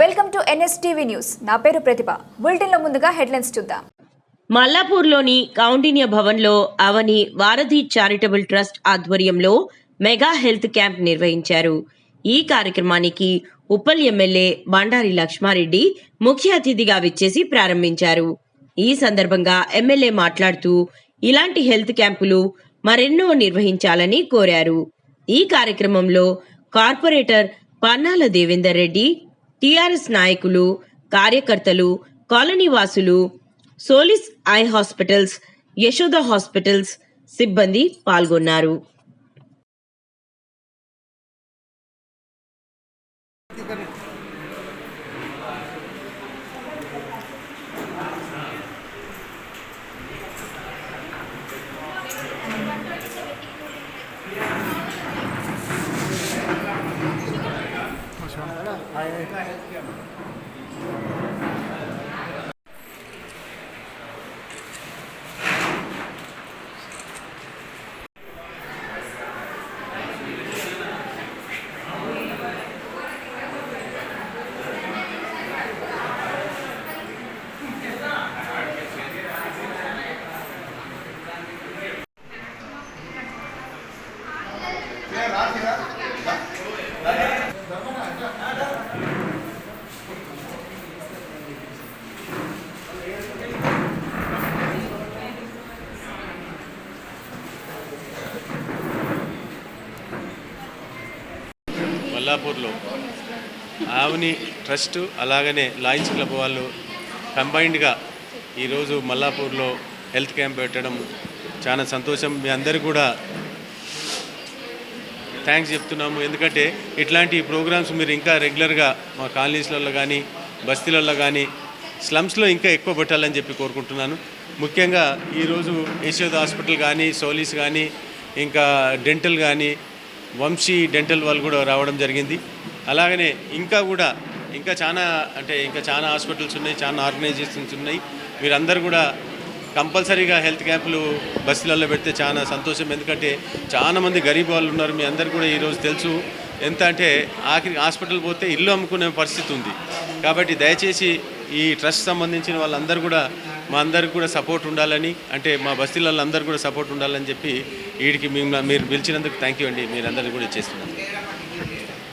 Welcome to NSTV news. నా పేరు ప్రతిభ. బులెటిన్లో ముందుగా హెడ్లైన్స్ చూద్దాం. మల్లాపూర్లోని కౌండిన్య భవన్లో అవని వారధి చారిటబుల్ ట్రస్ట్ ఆధ్వర్యంలో మెగా హెల్త్ క్యాంప్ నిర్వహించారు. ఈ కార్యక్రమానికి ఉప్పల్ ఎమ్మెల్యే బండారి లక్ష్మారెడ్డి ముఖ్య అతిథిగా విచ్చేసి ప్రారంభించారు. ఈ సందర్భంగా ఎమ్మెల్యే మాట్లాడుతూ ఇలాంటి హెల్త్ క్యాంపులు మరెన్నో నిర్వహించాలని కోరారు. ఈ కార్యక్రమంలో కార్పొరేటర్ పన్నాల దేవేందర్ రెడ్డి టిఆర్ఎస్ నాయకులు కార్యకర్తలు కాలనీ వాసులు Solis eye hospitals Yashoda hospitals సిబ్బంది పాల్గొన్నారు. 哎 have. మల్లాపూర్లో. ఆవని ట్రస్ట్ అలాగనే లాయన్స్ క్లబ్ వాళ్ళు కంబైన్డ్గా ఈరోజు మల్లాపూర్లో హెల్త్ క్యాంప్ పెట్టడం చాలా సంతోషం. మీ అందరు కూడా థ్యాంక్స్ చెప్తున్నాము. ఎందుకంటే ఇట్లాంటి ప్రోగ్రామ్స్ మీరు ఇంకా రెగ్యులర్గా మా కాలనీస్లలో కానీ బస్తీలలో కానీ స్లమ్స్లో ఇంకా ఎక్కువ పెట్టాలని చెప్పి కోరుకుంటున్నాను. ముఖ్యంగా ఈరోజు యశోద హాస్పిటల్ కానీ సోలీస్ కానీ ఇంకా డెంటల్ కానీ వంశీ డెంటల్ వాళ్ళు కూడా రావడం జరిగింది. అలాగనే ఇంకా కూడా ఇంకా చాలా అంటే ఇంకా చాలా హాస్పిటల్స్ ఉన్నాయి చాలా ఆర్గనైజేషన్స్ ఉన్నాయి. మీరందరూ కూడా కంపల్సరీగా హెల్త్ క్యాంపులు బస్సులలో పెడితే చాలా సంతోషం. ఎందుకంటే చాలా మంది గరీబ్ వాళ్ళు ఉన్నారు. మీ అందరు కూడా ఈరోజు తెలుసు. ఎంత అంటే ఆఖరికి హాస్పిటల్ పోతే ఇల్లు అమ్ముకునే పరిస్థితి ఉంది. కాబట్టి దయచేసి ఈ ట్రస్ట్ సంబంధించిన వాళ్ళందరూ కూడా మా అందరికి కూడా సపోర్ట్ ఉండాలని అంటే మా బస్తీలలో అందరూ కూడా సపోర్ట్ ఉండాలని చెప్పి వీడికి మేము మీరు పిలిచినందుకు థ్యాంక్ యూ అండి. మీరందరికీ కూడా ఇచ్చేస్తున్నాను